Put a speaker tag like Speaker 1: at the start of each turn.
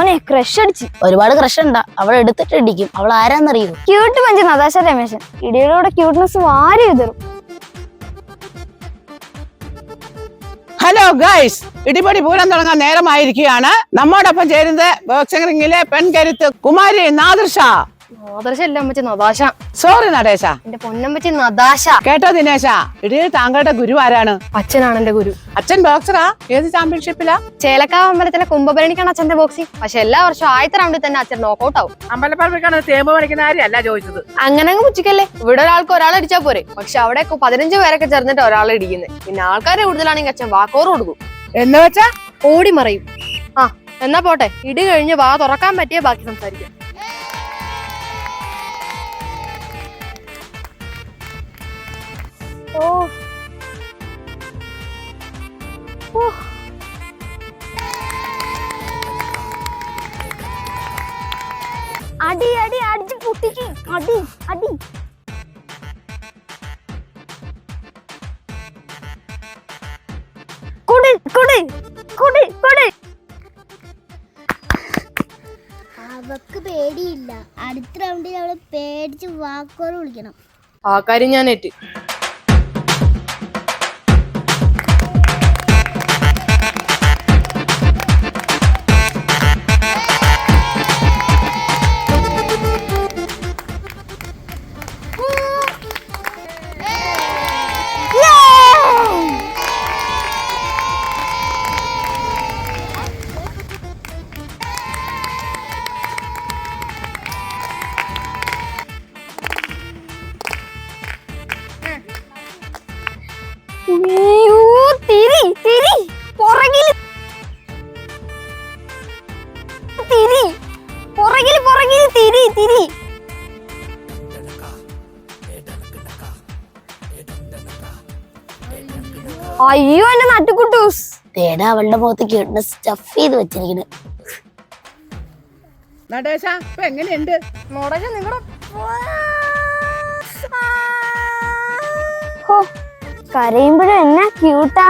Speaker 1: Crush അടിച്ച്.
Speaker 2: ഒരുപാട് crush ഉണ്ടാ. അവൾ എടുത്തിട്ട് ഇടിക്കും. അവൾ ആരാന്നറിയോ?
Speaker 1: Cute punch Natasha Rameshan. ഇടിയുടെ ക്യൂട്ട്നെസ് വാരി എതിരും
Speaker 3: ഹലോ ഗൈസ് ഇടിപൊടി പൂരം തുടങ്ങാൻ നേരമായിരിക്കുകയാണ്. നമ്മോടൊപ്പം ചേരുന്നത് ബോക്സിംഗ് റിംഗിലെ പെൺകരുത്ത് കുമാരി നാദൃഷ.
Speaker 1: ആദർശല്ല അമ്മച്ചി നദാശ.
Speaker 3: സോറി നടേശ.
Speaker 1: എന്റെ പൊന്നമ്മച്ചി നദാശ.
Speaker 3: കേട്ടോ ദിനേശ. ഇടീ താങ്കളുടെ ഗുരു ആരാണ്?
Speaker 1: അച്ഛനാണ് എന്റെ ഗുരു.
Speaker 3: അച്ഛൻ ബോക്സറാ ഏത് ചാമ്പ്യൻഷിപ്പിലാ
Speaker 1: ചേലക്കാവ് അമ്പലത്തിലെ കുംഭഭരണിക്കാണ് അച്ഛന്റെ ബോക്സിംഗ് പക്ഷെ എല്ലാ വർഷവും ആദ്യത്തെ റൗണ്ടിൽ തന്നെ അച്ഛൻ നോക്കൗട്ട് ആവും.
Speaker 3: അമ്പലപ്പറമ്പിക്കാണ് തേമ്പ് പഠിക്കുന്ന കാര്യമല്ല ചോദിച്ചത്.
Speaker 1: അങ്ങനെ അങ്ങ് പുച്ചിക്കല്ലേ ഇവിടെ ഒരാൾക്ക് ഒരാൾ അടിച്ചാ പോരെ. പക്ഷെ അവിടെ പതിനഞ്ച് പേരൊക്കെ ചേർന്നിട്ട് ഒരാൾ ഇടിക്കുന്നത് പിന്നെ ആൾക്കാരെ കൂടുതലാണെങ്കിൽ അച്ഛൻ വാക്കോറ് കൊടുക്കും.
Speaker 3: എന്ന് വെച്ചാ?
Speaker 1: ഓടി മറയും. ആ എന്നാ പോട്ടെ. ഇടി കഴിഞ്ഞ് വാ തുറക്കാൻ പറ്റിയ ബാക്കി സംസാരിക്കാം. ഓ. അടി അടി അടിച്ച് പൊട്ടിക്ക്. അടി അടി. കൊട് കൊട് കൊട് കൊട്.
Speaker 4: അവക്ക് പേടിയില്ല. അടുത്ത റൗണ്ടിൽ അവളെ പേടിച്ച് വാക്കോട് വിളിക്കണം.
Speaker 1: ആ കാര്യം ഞാൻ ഏറ്റ്. തിരി തിരി. പുറകിൽ തിരി പുറകിൽ പുറകിൽ തിരി തിരി. അയ്യോ എന്റെ നട്ടുകുട്ടൂസ്
Speaker 2: തേടാ അവളുടെ മുഖത്ത് കിട്ടുന്ന സ്റ്റഫ് ചെയ്ത് വെച്ചിരിക്കുന്നു
Speaker 3: നടേശ ഇപ്പൊ എങ്ങനെയുണ്ട്?
Speaker 1: മുടങ്ങ നിങ്ങളുടെ കരയുമ്പോഴും എന്നാ ക്യൂട്ടാ